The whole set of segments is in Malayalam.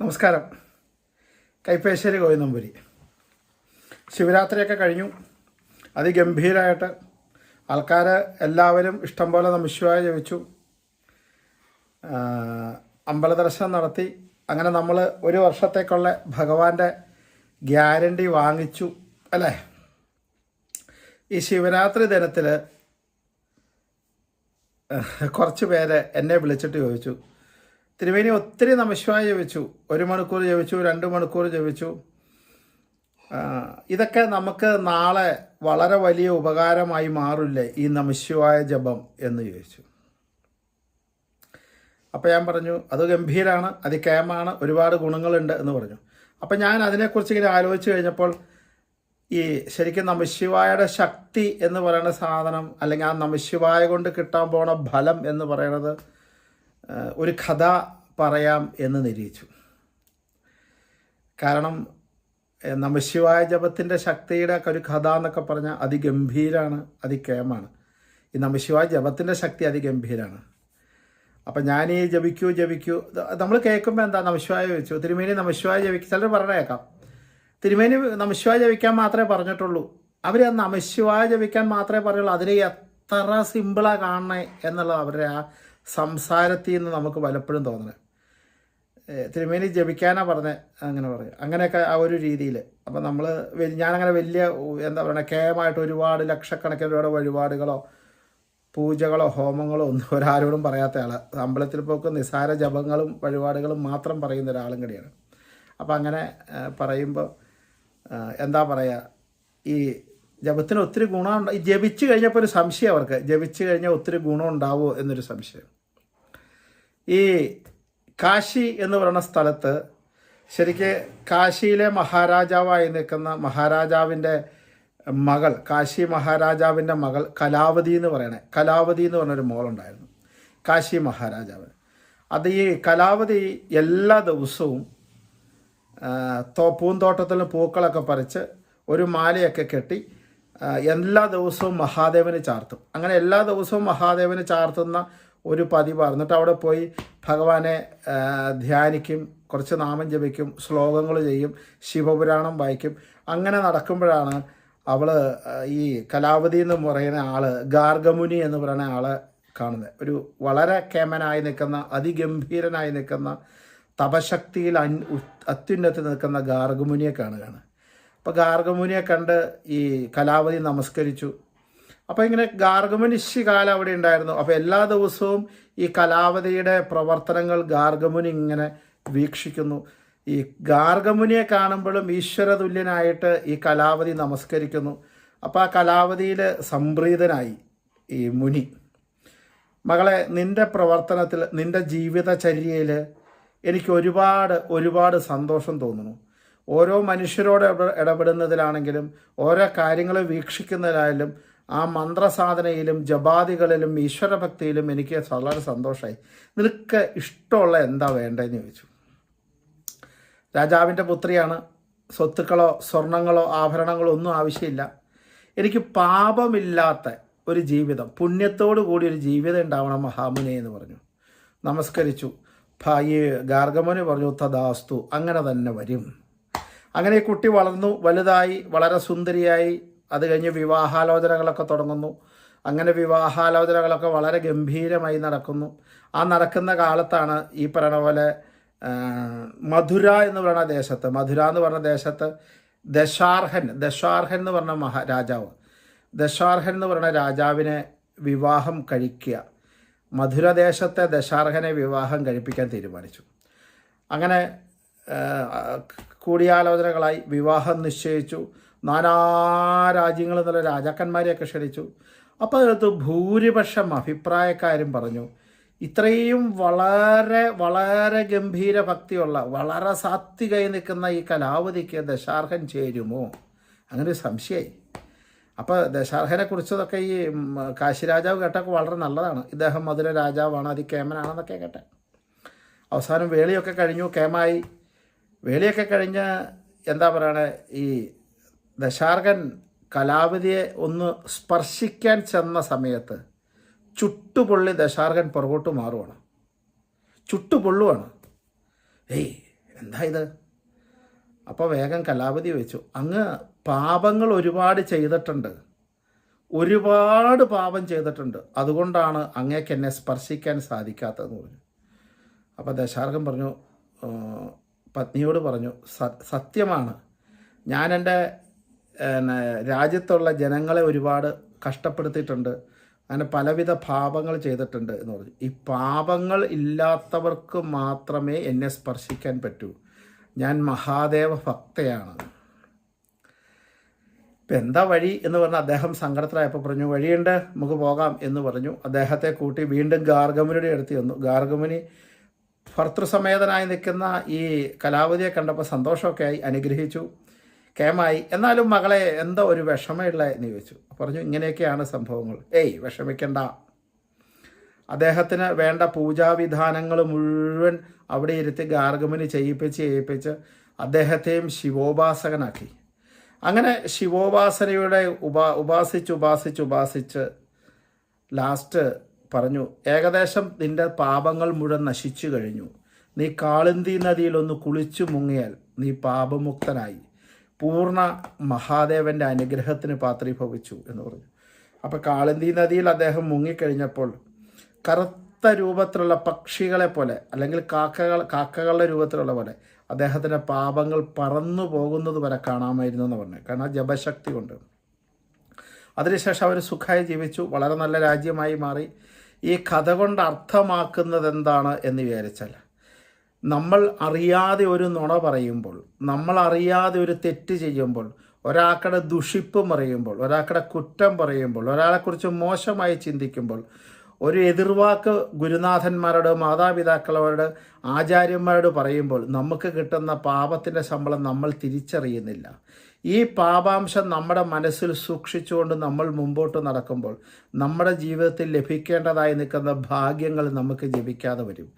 നമസ്കാരം. കൈപ്പേശ്ശേരി ഗോവിന്ദമ്പുരി. ശിവരാത്രിയൊക്കെ കഴിഞ്ഞു. അതിഗംഭീരമായിട്ട് ആൾക്കാർ എല്ലാവരും ഇഷ്ടം പോലെ ജപിച്ചു. അമ്പല ദർശനം നടത്തി. അങ്ങനെ നമ്മൾ ഒരു വർഷത്തേക്കുള്ള ഭഗവാന്റെ ഗ്യാരണ്ടി വാങ്ങിച്ചു അല്ലേ? ഈ ശിവരാത്രി ദിനത്തിൽ കുറച്ച് പേര് എന്നെ വിളിച്ചിട്ട് ചോദിച്ചു. തിരുവേനി ഒത്തിരി നമശിവായ ജപിച്ചു. ഒരു മണിക്കൂർ ജപിച്ചു രണ്ട് മണിക്കൂർ ജപിച്ചു. ഇതൊക്കെ നമുക്ക് നാളെ വളരെ വലിയ ഉപകാരമായി മാറില്ലേ ഈ നമശിവായ ജപം എന്ന് ചോദിച്ചു. അപ്പോൾ ഞാൻ പറഞ്ഞു അത് ഗംഭീരമാണ് അത് കേമാണ് ഒരുപാട് ഗുണങ്ങളുണ്ട് എന്ന് പറഞ്ഞു. അപ്പം ഞാൻ അതിനെക്കുറിച്ച് ഇങ്ങനെ ആലോചിച്ച് കഴിഞ്ഞപ്പോൾ ഈ ശരിക്കും നമശിവായുടെ ശക്തി എന്ന് പറയുന്ന സാധനം അല്ലെങ്കിൽ ആ നമശിവായ കൊണ്ട് കിട്ടാൻ പോണ ഫലം എന്ന് പറയുന്നത് ഒരു കഥ പറയാം എന്ന് നിരീക്ഷിച്ചു. കാരണം നമശിവായ ജപത്തിന്റെ ശക്തിയുടെ ഒരു കഥ എന്നൊക്കെ പറഞ്ഞാൽ അതിഗംഭീരാണ് അതികേമാണ് ഈ നമശിവായ ജപത്തിന്റെ ശക്തി അതിഗംഭീരാണ്. അപ്പം ഞാൻ ഈ ജപിക്കൂ ജപിക്കൂ നമ്മൾ കേൾക്കുമ്പോൾ എന്താ നമശിവായ ജപിച്ചു തിരുമേനി നമശിവായ ജപിക്കും ചിലർ പറഞ്ഞേക്കാം. തിരുമേനി നമശിവായ ജപിക്കാൻ മാത്രമേ പറഞ്ഞിട്ടുള്ളൂ. അവർ ആ നമശിവായ ജപിക്കാൻ മാത്രമേ പറയുള്ളൂ. അതിനെ എത്ര സിമ്പിളാണ് കാണണേ എന്നുള്ള അവരുടെ ആ സംസാരത്തിൽ നിന്ന് നമുക്ക് പലപ്പോഴും തോന്നണേ തിരുമേനി ജപിക്കാനാ പറഞ്ഞത് അങ്ങനെ പറയും. അങ്ങനെയൊക്കെ ആ ഒരു രീതിയിൽ അപ്പം നമ്മൾ ഞാനങ്ങനെ വലിയ എന്താ പറയുക കേമായിട്ട് ഒരുപാട് ലക്ഷക്കണക്കിന് രൂപയുടെ വഴിപാടുകളോ പൂജകളോ ഹോമങ്ങളോ ഒന്നും ഒരാരോടും പറയാത്ത ആൾ അമ്പലത്തിൽ പോക്ക് നിസാര ജപങ്ങളും വഴിപാടുകളും മാത്രം പറയുന്ന ഒരാളും കൂടിയാണ്. അപ്പം അങ്ങനെ പറയുമ്പോൾ എന്താ പറയുക ഈ ജപത്തിന് ഒത്തിരി ഗുണമുണ്ട് ഈ ജപിച്ചു കഴിഞ്ഞപ്പോൾ ഒരു സംശയം അവർക്ക്. ജപിച്ചു കഴിഞ്ഞാൽ ഒത്തിരി ഗുണം ഉണ്ടാവുമോ എന്നൊരു സംശയം. ഈ കാശി എന്ന് പറയുന്ന സ്ഥലത്ത് ശരിക്ക് കാശിയിലെ മഹാരാജാവായി നിൽക്കുന്ന മഹാരാജാവിന്റെ മകൾ കാശി മഹാരാജാവിന്റെ മകൾ കലാവതി എന്ന് പറയണേ. കലാവതി എന്ന് പറഞ്ഞൊരു മോളുണ്ടായിരുന്നു. കാശി മഹാരാജാവ് അത് ഈ കലാവതി എല്ലാ ദിവസവും തോ പൂന്തോട്ടത്തിൽ പൂക്കളൊക്കെ പറിച്ച് ഒരു മാലയൊക്കെ കെട്ടി എല്ലാ ദിവസവും മഹാദേവന് ചാർത്തും. അങ്ങനെ എല്ലാ ദിവസവും മഹാദേവന് ചാർത്തുന്ന ഒരു പതിവാണ്. എന്നിട്ട് അവിടെ പോയി ഭഗവാനെ ധ്യാനിക്കും കുറച്ച് നാമം ജപിക്കും ശ്ലോകങ്ങൾ ചെയ്യും ശിവപുരാണം വായിക്കും. അങ്ങനെ നടക്കുമ്പോഴാണ് അവൾ ഈ കലാവതി എന്ന് പറയുന്ന ആൾ ഗാർഗമുനി എന്ന് പറയുന്ന ആളെ കാണുന്നത് ഒരു വളരെ കേമനായി നിൽക്കുന്ന അതിഗംഭീരനായി നിൽക്കുന്ന തപശക്തിയിൽ അൻ അത്യുന്നത്തിൽ നിൽക്കുന്ന ഗാർഗമുനിയെ കാണുകയാണ്. അപ്പോൾ ഗാർഗമുനിയെ കണ്ട് ഈ കലാവതി നമസ്കരിച്ചു. അപ്പോൾ ഇങ്ങനെ ഗാർഗമുനിശി കാലം അവിടെ ഉണ്ടായിരുന്നു. അപ്പോൾ എല്ലാ ദിവസവും ഈ കലാവതിയുടെ പ്രവർത്തനങ്ങൾ ഗാർഗമുനി ഇങ്ങനെ വീക്ഷിക്കുന്നു. ഈ ഗാർഗമുനിയെ കാണുമ്പോഴും ഈശ്വരതുല്യനായിട്ട് ഈ കലാവതി നമസ്കരിക്കുന്നു. അപ്പോൾ ആ കലാവതിയിൽ സംപ്രീതനായി ഈ മുനി. മകളെ നിന്റെ പ്രവർത്തനത്തിൽ നിന്റെ ജീവിതചര്യയിൽ എനിക്ക് ഒരുപാട് ഒരുപാട് സന്തോഷം തോന്നുന്നു. ഓരോ മനുഷ്യരോട് ഇടപെടുന്നതിലാണെങ്കിലും ഓരോ കാര്യങ്ങൾ വീക്ഷിക്കുന്നതിലായാലും ആ മന്ത്രസാധനയിലും ജപാദികളിലും ഈശ്വരഭക്തിയിലും എനിക്ക് വളരെ സന്തോഷമായി നിനക്ക് ഇഷ്ടമുള്ള എന്താ വേണ്ടതെന്ന് ചോദിച്ചു. രാജാവിന്റെ പുത്രിയാണ്. സ്വത്തുക്കളോ സ്വർണങ്ങളോ ആഭരണങ്ങളോ ഒന്നും ആവശ്യമില്ല. എനിക്ക് പാപമില്ലാത്ത ഒരു ജീവിതം പുണ്യത്തോടു കൂടി ഒരു ജീവിതം ഉണ്ടാവണം മഹാമുനി എന്ന് പറഞ്ഞു. നമസ്കരിച്ചു. ഭായി ഗാർഗമുനി പറഞ്ഞു തദാസ്തു അങ്ങനെ തന്നെ വരും. അങ്ങനെ ഈ കുട്ടി വളർന്നു വലുതായി വളരെ സുന്ദരിയായി. അത് കഴിഞ്ഞ് വിവാഹാലോചനകളൊക്കെ തുടങ്ങുന്നു. അങ്ങനെ വിവാഹാലോചനകളൊക്കെ വളരെ ഗംഭീരമായി നടക്കുന്നു. ആ നടക്കുന്ന കാലത്താണ് ഈ പറയണ പോലെ മധുര എന്ന് പറയുന്ന ദേശത്ത് മധുര എന്ന് പറഞ്ഞ ദേശത്ത് ദശാർഹൻ ദശാർഹൻ എന്ന് പറഞ്ഞ മഹാ രാജാവ്. ദശാർഹൻ എന്ന് പറയുന്ന രാജാവിനെ വിവാഹം കഴിക്കുക. മധുരദേശത്തെ ദശാർഹനെ വിവാഹം കഴിപ്പിക്കാൻ തീരുമാനിച്ചു. അങ്ങനെ കൂടിയാലോചനകളായി വിവാഹം നിശ്ചയിച്ചു. നാനാ രാജ്യങ്ങളിൽ നിന്നുള്ള രാജാക്കന്മാരെയൊക്കെ ക്ഷണിച്ചു. അപ്പോൾ അതിനകത്ത് ഭൂരിപക്ഷം അഭിപ്രായക്കാരും പറഞ്ഞു ഇത്രയും വളരെ വളരെ ഗംഭീര ഭക്തിയുള്ള വളരെ സാത്വികമായി നിൽക്കുന്ന ഈ കലാവതിക്ക് ദശാർഹൻ ചേരുമോ? അങ്ങനെ ഒരു സംശയമായി അപ്പോൾ ദശാർഹനെ കുറിച്ചതൊക്കെ ഈ കാശിരാജാവ് കാശി രാജാവ് കേട്ടൊക്കെ വളരെ നല്ലതാണ്. ഇദ്ദേഹം മധുര രാജാവാണ് അതികേമനാണെന്നൊക്കെ കേട്ടെ. അവസാനം വേളിയൊക്കെ കഴിഞ്ഞു കേമായി. വേളിയൊക്കെ കഴിഞ്ഞ് എന്താ പറയുക ഈ ദശാർഗൻ കലാപതിയെ ഒന്ന് സ്പർശിക്കാൻ ചെന്ന സമയത്ത് ചുട്ടുപൊള്ളി ദശാർഗൻ പുറകോട്ട് മാറുവാണ്. ചുട്ടുപൊള്ളുവാണ്. ഏയ് എന്താ ഇത്? അപ്പോൾ വേഗം കലാപതി വെച്ചു. അങ്ങ് പാപങ്ങൾ ഒരുപാട് ചെയ്തിട്ടുണ്ട്. ഒരുപാട് പാപം ചെയ്തിട്ടുണ്ട്. അതുകൊണ്ടാണ് അങ്ങേക്ക് എന്നെ സ്പർശിക്കാൻ സാധിക്കാത്തതെന്ന് പറഞ്ഞു. അപ്പോൾ ദശാർഗം പറഞ്ഞു "ആ, പത്നിയോട് പറഞ്ഞു "സ- സത്യമാണ്. ഞാൻ എന്റെ രാജ്യത്തുള്ള ജനങ്ങളെ ഒരുപാട് കഷ്ടപ്പെടുത്തിയിട്ടുണ്ട്. അങ്ങനെ പലവിധ പാപങ്ങൾ ചെയ്തിട്ടുണ്ട് എന്ന് പറഞ്ഞു. ഈ പാപങ്ങൾ ഇല്ലാത്തവർക്ക് മാത്രമേ എന്നെ സ്പർശിക്കാൻ പറ്റൂ. ഞാൻ മഹാദേവ ഭക്തയാണ്. ഇപ്പം എന്താ വഴി എന്ന് പറഞ്ഞാൽ അദ്ദേഹം സങ്കടത്തിലായപ്പോൾ പറഞ്ഞു വഴിയുണ്ട് നമുക്ക് പോകാം എന്ന് പറഞ്ഞു. അദ്ദേഹത്തെ കൂട്ടി വീണ്ടും ഗാർഗമുനിയുടെ അടുത്ത് വന്നു ഗാർഗമുനി ഭർത്തൃസമേതനായി നിൽക്കുന്ന ഈ കലാവതിയെ കണ്ടപ്പോൾ സന്തോഷമൊക്കെ ആയി അനുഗ്രഹിച്ചു കേമായി. എന്നാലും മകളെ എന്തോ ഒരു വിഷമയുള്ള എന്ന് ചോദിച്ചു പറഞ്ഞു ഇങ്ങനെയൊക്കെയാണ് സംഭവങ്ങൾ. ഏയ് വിഷമിക്കണ്ട. അദ്ദേഹത്തിന് വേണ്ട പൂജാവിധാനങ്ങൾ മുഴുവൻ അവിടെ ഇരുത്തി ഗാർഗമുനി ചെയ്യിപ്പിച്ച് ചെയ്യിപ്പിച്ച് അദ്ദേഹത്തെയും ശിവോപാസകനാക്കി. അങ്ങനെ ശിവോപാസനയുടെ ഉപാ ഉപാസിച്ച് ഉപാസിച്ച് ഉപാസിച്ച് ലാസ്റ്റ് പറഞ്ഞു ഏകദേശം നിന്റെ പാപങ്ങൾ മുഴുവൻ നശിച്ചു കഴിഞ്ഞു. നീ കാളിന്തി നദിയിലൊന്ന് കുളിച്ചു മുങ്ങിയാൽ നീ പാപമുക്തനായി. പൂർണ മഹാദേവന്റെ അനുഗ്രഹത്തിന് പാത്രീഭവിച്ചു എന്ന് പറഞ്ഞു. അപ്പോൾ കാളിന്തി നദിയിൽ അദ്ദേഹം മുങ്ങിക്കഴിഞ്ഞപ്പോൾ കറുത്ത രൂപത്തിലുള്ള പക്ഷികളെ പോലെ അല്ലെങ്കിൽ കാക്കകൾ കാക്കകളുടെ രൂപത്തിലുള്ള പോലെ അദ്ദേഹത്തിന്റെ പാപങ്ങൾ പറന്നു പോകുന്നത് വരെ കാണാമായിരുന്നു എന്ന് പറഞ്ഞു. കാരണം ജപശക്തി കൊണ്ട്. അതിനുശേഷം അവർ സുഖമായി ജീവിച്ചു. വളരെ നല്ല രാജ്യമായി മാറി. ഈ കഥ കൊണ്ട് അർത്ഥമാക്കുന്നത് എന്താണ് എന്ന് വിചാരിച്ചാൽ നമ്മൾ അറിയാതെ ഒരു നുണ പറയുമ്പോൾ നമ്മൾ അറിയാതെ ഒരു തെറ്റ് ചെയ്യുമ്പോൾ ഒരാൾക്കടെ ദുഷിപ്പ് പറയുമ്പോൾ ഒരാൾക്കടെ കുറ്റം പറയുമ്പോൾ ഒരാളെക്കുറിച്ച് മോശമായി ചിന്തിക്കുമ്പോൾ ഒരു എതിർവാക്ക് ഗുരുനാഥന്മാരോട് മാതാപിതാക്കളോട് ആചാര്യന്മാരോട് പറയുമ്പോൾ നമുക്ക് കിട്ടുന്ന പാപത്തിന്റെ ശമ്പളം നമ്മൾ തിരിച്ചറിയുന്നില്ല. ഈ പാപാംശം നമ്മുടെ മനസ്സിൽ സൂക്ഷിച്ചുകൊണ്ട് നമ്മൾ മുമ്പോട്ട് നടക്കുമ്പോൾ നമ്മുടെ ജീവിതത്തിൽ ലഭിക്കേണ്ടതായി നിൽക്കുന്ന ഭാഗ്യങ്ങൾ നമുക്ക് ജപിക്കാതെ വരും.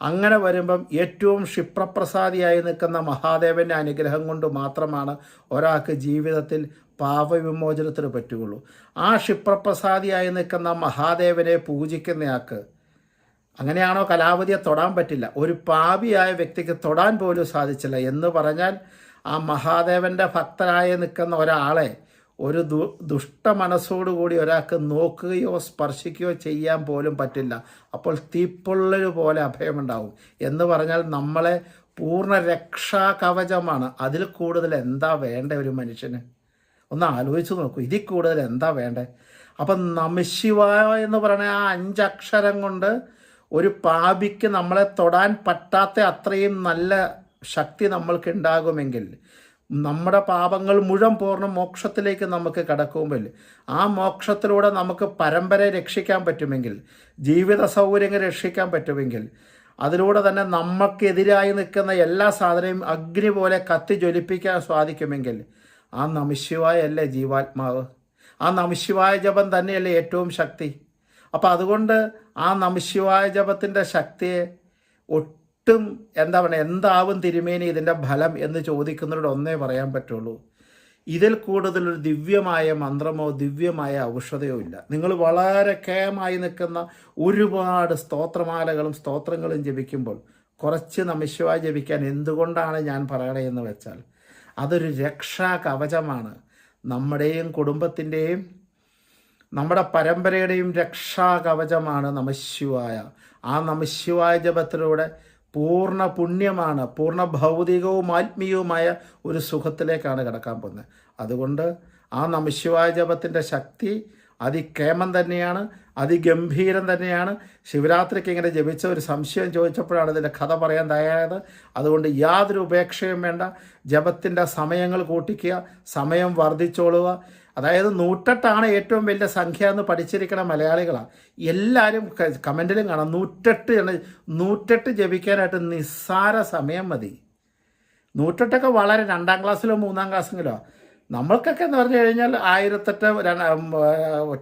അങ്ങനെ വരുമ്പം ഏറ്റവും ക്ഷിപ്രപ്രസാദിയായി നിൽക്കുന്ന മഹാദേവന്റെ അനുഗ്രഹം കൊണ്ട് മാത്രമാണ് ഒരാൾക്ക് ജീവിതത്തിൽ പാപവിമോചനത്തിന് പറ്റുകയുള്ളൂ. ആ ക്ഷിപ്രപ്രസാദിയായി നിൽക്കുന്ന മഹാദേവനെ പൂജിക്കുന്നയാൾക്ക് അങ്ങനെയാണോ കലാവതിയെ തൊടാൻ പറ്റില്ല? ഒരു പാപിയായ വ്യക്തിക്ക് തൊടാൻ പോലും സാധിച്ചില്ല. എന്ന് പറഞ്ഞാൽ ആ മഹാദേവന്റെ ഭക്തനായി നിൽക്കുന്ന ഒരാളെ ഒരു ദു ദുഷ്ട മനസ്സോടുകൂടി ഒരാൾക്ക് നോക്കുകയോ സ്പർശിക്കുകയോ ചെയ്യാൻ പോലും പറ്റില്ല. അപ്പോൾ തീപ്പൊള്ളൽ പോലെ അഭയമുണ്ടാവും. എന്ന് പറഞ്ഞാൽ നമ്മളെ പൂർണ രക്ഷാ കവചമാണ് അതിൽ കൂടുതൽ എന്താ വേണ്ട ഒരു മനുഷ്യന്? ഒന്ന് ആലോചിച്ച് നോക്കൂ. ഇതിൽ കൂടുതൽ എന്താ വേണ്ടേ? അപ്പം നമശിവായ എന്ന് പറയുന്ന ആ അഞ്ചക്ഷരം കൊണ്ട് ഒരു പാപിക്ക് നമ്മളെ തൊടാൻ പറ്റാത്ത അത്രയും നല്ല ശക്തി നമ്മൾക്ക് ഉണ്ടാകുമെങ്കിൽ നമ്മുടെ പാപങ്ങൾ മുഴുവൻ പൂർണ മോക്ഷത്തിലേക്ക് നമുക്ക് കടക്കുമ്പോൾ ആ മോക്ഷത്തിലൂടെ നമുക്ക് പരമ്പരയെ രക്ഷിക്കാൻ പറ്റുമെങ്കിൽ ജീവിത സൗകര്യങ്ങൾ രക്ഷിക്കാൻ പറ്റുമെങ്കിൽ അതിലൂടെ തന്നെ നമുക്കെതിരായി നിൽക്കുന്ന എല്ലാ സാധനവും അഗ്നി പോലെ കത്തി ജ്വലിപ്പിക്കാൻ സാധിക്കുമെങ്കിൽ ആ നമിശിവായല്ലേ ജീവാത്മാവ്? ആ നമിശിവായ ജപം തന്നെയല്ലേ ഏറ്റവും ശക്തി. അപ്പം അതുകൊണ്ട് ആ നമിശിവായ ജപത്തിന്റെ ശക്തിയെ ഒട്ടും എന്താ പറയുക എന്താവും തിരുമേനി ഇതിന്റെ ഫലം എന്ന് ചോദിക്കുന്നവരോട് ഒന്നേ പറയാൻ പറ്റുള്ളൂ. ഇതിൽ കൂടുതൽ ഒരു ദിവ്യമായ മന്ത്രമോ ദിവ്യമായ ഔഷധയോ ഇല്ല. നിങ്ങൾ വളരെ കേമായി നിൽക്കുന്ന ഒരുപാട് സ്തോത്രമാലകളും സ്തോത്രങ്ങളും ജപിക്കുമ്പോൾ കുറച്ച് നമിശിവായ ജപിക്കാൻ എന്തുകൊണ്ടാണ് ഞാൻ പറയണതെന്ന് വെച്ചാൽ അതൊരു രക്ഷാ കവചമാണ് നമ്മുടെയും കുടുംബത്തിന്റെയും നമ്മുടെ പരമ്പരയുടെയും രക്ഷാ കവചമാണ് നമശിവായ. ആ നമശിവായ ജപത്തിലൂടെ പൂർണ പുണ്യമാണ് പൂർണ ഭൗതികവും ആത്മീയവുമായ ഒരു സുഖത്തിലേക്കാണ് കിടക്കാൻ പോകുന്നത്. അതുകൊണ്ട് ആ നമശിവായ ജപത്തിന്റെ ശക്തി അതിക്കേമം തന്നെയാണ് അതിഗംഭീരം തന്നെയാണ്. ശിവരാത്രിക്ക് ഇങ്ങനെ ജപിച്ച ഒരു സംശയം ചോദിച്ചപ്പോഴാണ് ഇതിന്റെ കഥ പറയാൻ തയ്യാറായത്. അതുകൊണ്ട് യാതൊരു ഉപേക്ഷയും വേണ്ട. ജപത്തിന്റെ സമയങ്ങൾ കൂട്ടിക്കുക സമയം വർദ്ധിച്ചോളുക. അതായത് നൂറ്റെട്ടാണ് ഏറ്റവും വലിയ സംഖ്യ എന്ന് പഠിച്ചിരിക്കണ മലയാളികളാണ് എല്ലാവരും കമന്റിലും കാണാം. നൂറ്റെട്ട് നൂറ്റെട്ട് ജപിക്കാനായിട്ട് നിസ്സാര സമയം മതി. നൂറ്റെട്ടൊക്കെ വളരെ രണ്ടാം ക്ലാസ്സിലോ മൂന്നാം ക്ലാസ്സിലോ നമ്മൾക്കൊക്കെ എന്ന് പറഞ്ഞു കഴിഞ്ഞാൽ ആയിരത്തെട്ട്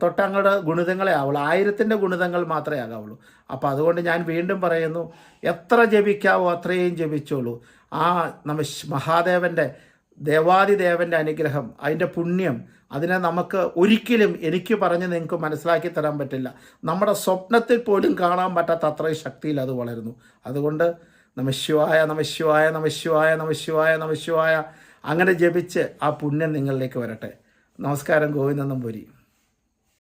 തൊട്ടങ്ങളുടെ ഗുണിതങ്ങളെ ആവുള്ളൂ. ആയിരത്തിന്റെ ഗുണിതങ്ങൾ മാത്രമേ ആകാവുള്ളൂ. അപ്പോൾ അതുകൊണ്ട് ഞാൻ വീണ്ടും പറയുന്നു എത്ര ജപിക്കാവോ അത്രയും ജപിച്ചോളൂ. ആ നമ്മ മഹാദേവന്റെ ദേവാദിദേവന്റെ അനുഗ്രഹം അതിന്റെ പുണ്യം അതിനെ നമുക്ക് ഒരിക്കലും എനിക്ക് പറഞ്ഞ് നിങ്ങൾക്ക് മനസ്സിലാക്കി തരാൻ പറ്റില്ല. നമ്മുടെ സ്വപ്നത്തിൽ പോലും കാണാൻ പറ്റാത്ത അത്രയും ശക്തിയിൽ അത് വളരുന്നു. അതുകൊണ്ട് നമശിവായ നമശിവായ നമശിവായ നമശിവായ നമശിവായ അങ്ങനെ ജപിച്ച് ആ പുണ്യം നിങ്ങളിലേക്ക് വരട്ടെ. നമസ്കാരം ഗോവിന്ദ നമ്പൂരി.